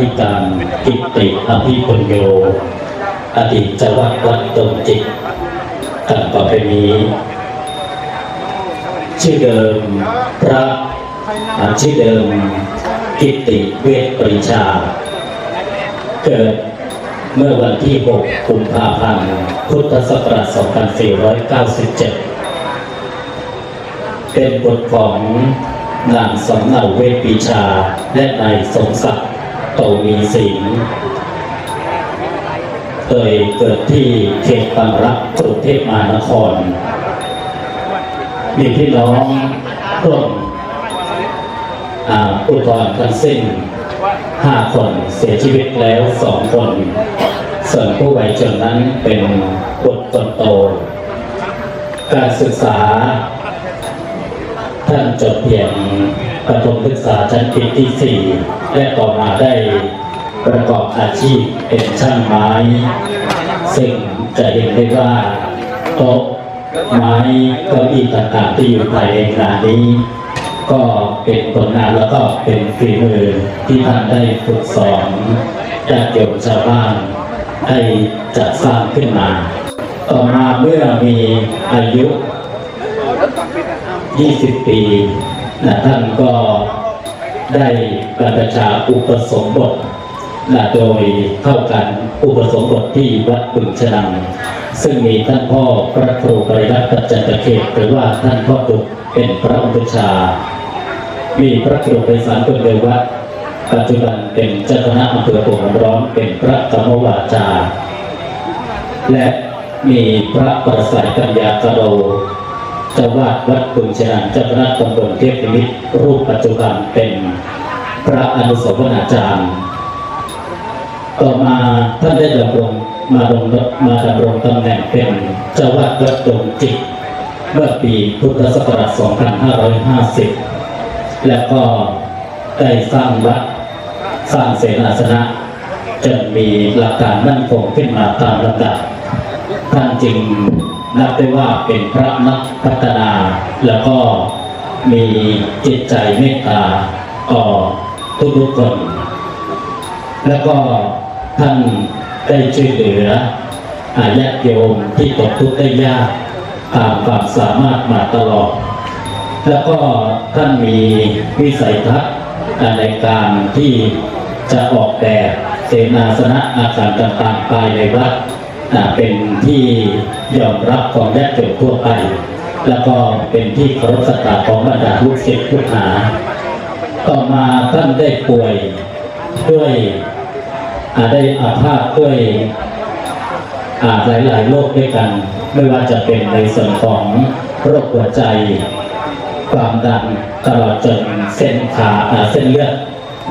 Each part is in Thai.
ธิการกิตติอภิปุญโยอดีตเจังหวัดวัดตงจิตกันต่อไปนี้ ชื่อเดิมพระชื่อเดิมกิตติเวชปริชา เกิดเมื่อวันที่ 6 กุมภาพันธ์ พุทธศักราช 2497 เป็นบทของนางสำเนาเวชปรีชาและนายสมศักดิ โตมีสิงห์โดยเกิดที่เขตบางรักกรุงเทพมหานคร มีพี่น้องร่วมอ่าอุทธรณ์ทั้งสิ้นห้าคนเสียชีวิตแล้วสองคน ส่วนผู้วัยชนนั้นเป็นบุตรคนโต การศึกษา ท่านจบเพียง ประถมศึกษาชั้นปีที่สี่และต่อมาได้ประกอบอาชีพเป็นช่างไม้ ซึ่งจะเห็นได้ว่าโต๊ะไม้เก้าอี้ต่างๆที่อยู่ภายในงานนี้ ก็เป็นผลงานแล้วก็เป็นฝีมือที่ท่านได้ฝึกสอนญาติโยมชาวบ้านให้จัดสร้างขึ้นมา ต่อมาเมื่อมีอายุ 20 ปี นะท่านก็ได้บรรพชาอุปสมบทนะโดยเข้ากันอุปสมบทที่วัดปึงชนัง ซึ่งมีท่านพ่อพระครูปริรัตน์ปัจจันตเขตหรือว่าท่านพ่อตุกเป็นพระอุปชา มีพระครูไพศาลคนเดียววัดปัจจุบันเป็นเจ้าคณะอำเภอโป่งร้อนเป็นพระกรรมวาจา และมีพระประสัยกัญญากโร จ้าวาดวัดปึงชนันเจ้าคณะตำบลเทพนิมิตรรูปปัจจุบันเป็นพระอนุสาวนาจารย์ ต่อมาท่านได้ดำรงมาดำรงมาดำรงตำแหน่งเป็นเจ้าวาดวัดดงจิกเมื่อปีพุทธศักราช 2550 และก็ได้สร้างวัดสร้างเสนาสนะจนมีหลักการมั่นคงขึ้นมาตามลำดับท่านจึง นับได้ว่าเป็นพระนักพัฒนา แล้วก็มีจิตใจเมตตาต่อทุกๆคน แล้วก็ท่านได้ช่วยเหลืออาญาติโยมที่ตกทุกข์ได้ยากตามความสามารถมาตลอด แล้วก็ท่านมีวิสัยทัศน์ในการที่จะออกแบบเสนาสนะอาคารต่างๆภายในวัด เป็นที่ยอมรับของญาติโยมทั่วไป แล้วก็เป็นที่เคารพสักกาของบรรดาลูกศิษย์ลูกหา ต่อมาท่านได้ป่วยด้วยได้อาพาธด้วยอายหลายโรคด้วยกัน ไม่ว่าจะเป็นในส่วนของโรคหัวใจ ความดันตลอดจนเส้นขาเส้นเลือด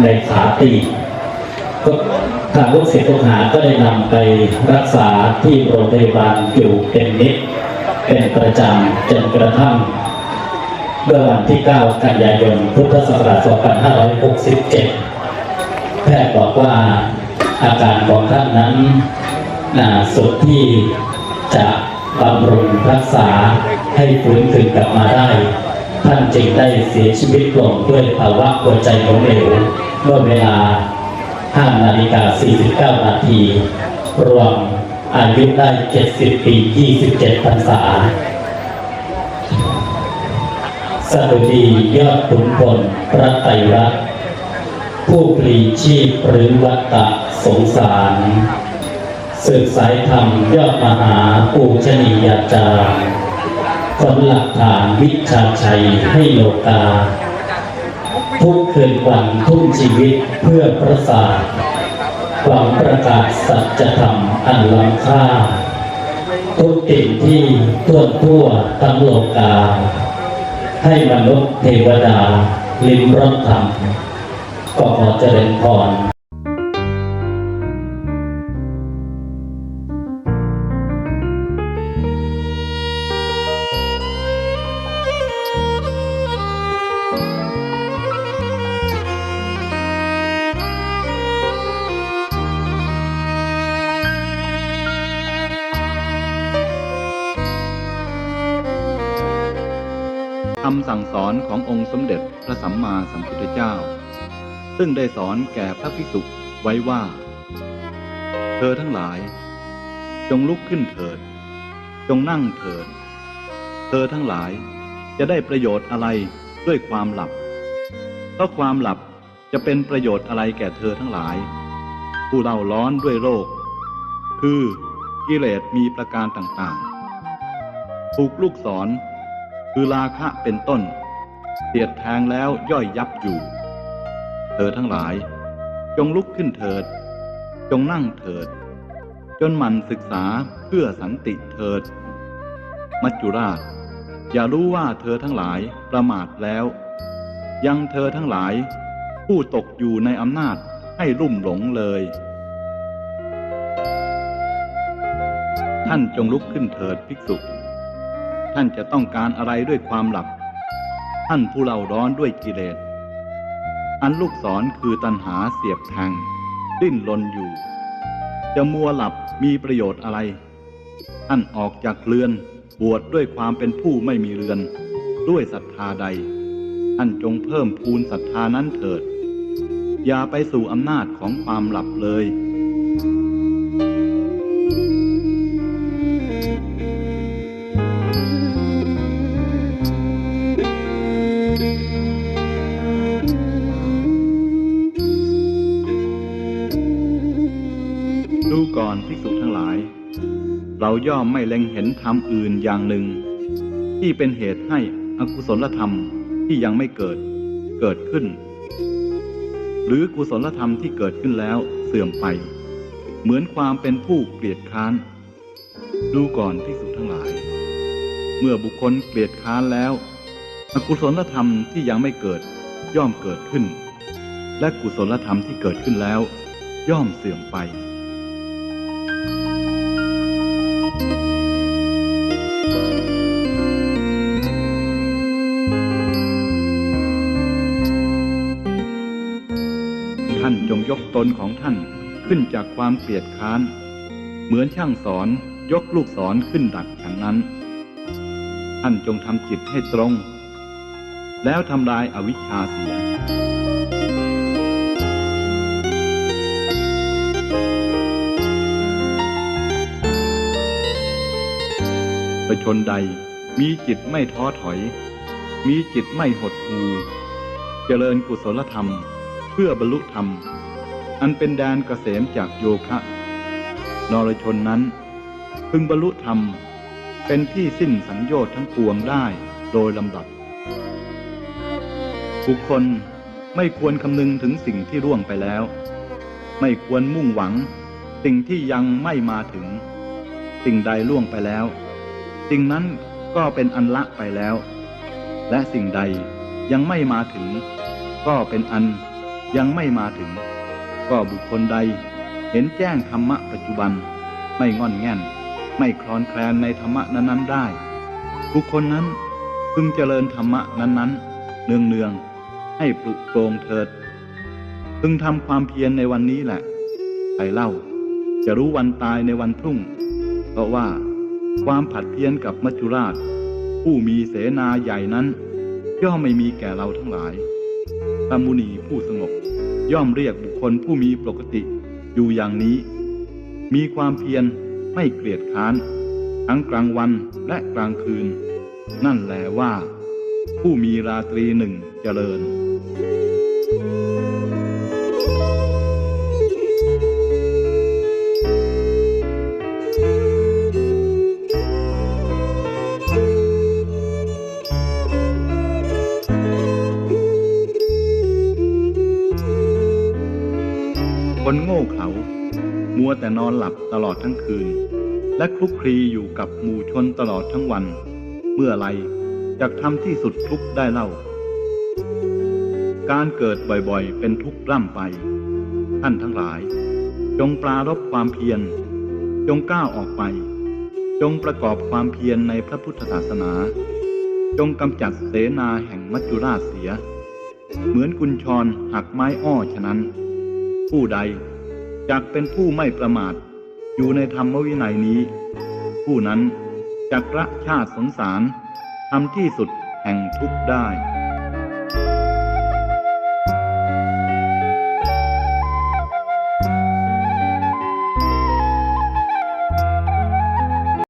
ในขาตี ทางลูกศิษย์ลูกหาก็ได้นำไปรักษาที่โรงพยาบาลอยู่เป็นนิดเป็นประจำจนกระทั่งเมื่อวันที่ 9 กันยายน พุทธศักราช 2567 แพทย์บอกว่าอาการของท่านนั้นนาสุดที่จะบำรุงรักษาให้ฟื้นคืนกลับมาได้ ท่านจึงได้เสียชีวิตลงด้วยภาวะหัวใจล้มเหลวเมื่อเวลา 5นาฬิกา49 นาที รวมอายุได้ 70 ปี 27 พรรษาสดุดียอดขุนพลพระไตรรัตน์ผู้ปรีชีพหรือวัตตะสงสารสืบสายธรรมยอดมหาปูชนียาจารย์คนหลักฐานวิชาชัยให้โลกา ทุกเคยควันทุ่มชีวิตเพื่อประสาทหวังประกาศสัจธรรมอันล้ำค่า ทุกสิ่งที่ทั่วทั่วทั้งโลกา ให้มนุษย์เทวดา ลิ้มรสธรรมก็ขอเจริญพร คำสั่งสอนขององค์สมเด็จพระสัมมาสัมพุทธเจ้า ซึ่งได้สอนแก่พระภิกษุไว้ว่า เธอทั้งหลาย จงลุกขึ้นเถิด จงนั่งเถิด เธอทั้งหลายจะได้ประโยชน์อะไรด้วยความหลับเพราะความหลับจะเป็นประโยชน์อะไรแก่เธอทั้งหลาย ผู้เล่าร้อนด้วยโรค คือกิเลสมีประการต่างๆ ถูกลูกศร คือราคะเป็นต้น เสียดแทงแล้วย่อยยับอยู่ เธอทั้งหลาย จงลุกขึ้นเถิด จงนั่งเถิด จนหมันศึกษาเพื่อสันติเถิด มัจจุราช อย่ารู้ว่าเธอทั้งหลายประมาทแล้ว ยังเธอทั้งหลาย ผู้ตกอยู่ในอำนาจให้ลุ่มหลงเลย ท่านจงลุกขึ้นเถิดภิกษุ ท่านจะต้องการอะไรด้วยความหลับ ท่านผู้เล่าร้อนด้วยกิเลส อันลูกศรคือตัณหาเสียบแทงดิ้นรนอยู่ จะมัวหลับมีประโยชน์อะไร ท่านออกจากเรือนบวชดด้วยความเป็นผู้ไม่มีเรือน ด้วยศรัทธาใด ท่านจงเพิ่มพูนศรัทธานั้นเถิด อย่าไปสู่อำนาจของความหลับเลยดู ก่อนภิกษุทั้งหลาย เราย่อมไม่เล็งเห็นธรรมอื่นอย่างหนึ่ง ที่เป็นเหตุให้อกุศลธรรมที่ยังไม่เกิดเกิดขึ้น หรือกุศลธรรมที่เกิดขึ้นแล้วเสื่อมไป เหมือนความเป็นผู้เกลียดค้าน ดูก่อนภิกษุทั้งหลาย เมื่อบุคคลเกลียดค้านแล้ว อกุศลธรรมที่ยังไม่เกิดย่อมเกิดขึ้น และกุศลธรรมที่เกิดขึ้นแล้ว ย่อมเสื่อมไปานจงยกตนของท่านขึ้นจากความเกลียดค้าน เหมือนช่างสอนยกลูกศรขึ้นดักฉันนั้น ท่านจงทำจิตให้ตรง แล้วทำลายอาวิชชาเสียประชนใดมีจิตไม่ท้อถอย มีจิตไม่หดหูเจริญกุศลธรรม พื่อบรรลุธรรม อันเป็นแดนเกษมจากโยคะนรชนนั้น พึงบรรลุธรรม เป็นที่สิ้นสัญโยชน์ทั้งปวงได้โดยลำดับ บุคคลไม่ควรคำนึงถึงสิ่งที่ร่วงไปแล้ว ไม่ควรมุ่งหวัง สิ่งที่ยังไม่มาถึง สิ่งใดล่วงไปแล้ว สิ่งนั้นก็เป็นอันละไปแล้ว และสิ่งใดยังไม่มาถึง ก็เป็นอัน ยังไม่มาถึง ก็บุคคลใดเห็นแจ้งธรรมะปัจจุบัน ไม่งอนแง่น ไม่คลอนแคลนในธรรมะนั้นๆได้ บุคคลนั้นพึงเจริญธรรมะนั้นๆ เนืองๆ ให้ปลุกโปรงเถิด พึงทำความเพียรในวันนี้แหละใครเล่า จะรู้วันตายในวันพรุ่ง เพราะว่าความผัดเพี้ยนกับมัจจุราช ผู้มีเสนาใหญ่นั้น ย่อมไม่มีแก่เราทั้งหลาย พระมุนีผู้สงบ ย่อมเรียกบุคคลผู้มีปกติอยู่อย่างนี้ มีความเพียรไม่เกลียดค้าน ทั้งกลางวันและกลางคืน นั่นแหละว่า ผู้มีราตรีหนึ่งเจริญ คนโง่เขลามัวแต่นอนหลับตลอดทั้งคืน และคลุกคลีอยู่กับหมู่ชนตลอดทั้งวัน เมื่อไรจะทำที่สุดทุกได้เล่า การเกิดบ่อยๆ เป็นทุกข์ร่ำไป ท่านทั้งหลาย จงปรารบความเพียร จงก้าวออกไป จงประกอบความเพียรในพระพุทธศาสนา จงกำจัดเสนาแห่งมัจจุราชเสีย เหมือนกุญชรหักไม้อ้อฉะนั้น ผู้ใดจักเป็นผู้ไม่ประมาท อยู่ในธรรมวินัยนี้ ผู้นั้นจักระชาติสงสารทำที่สุดแห่งทุกข์ได้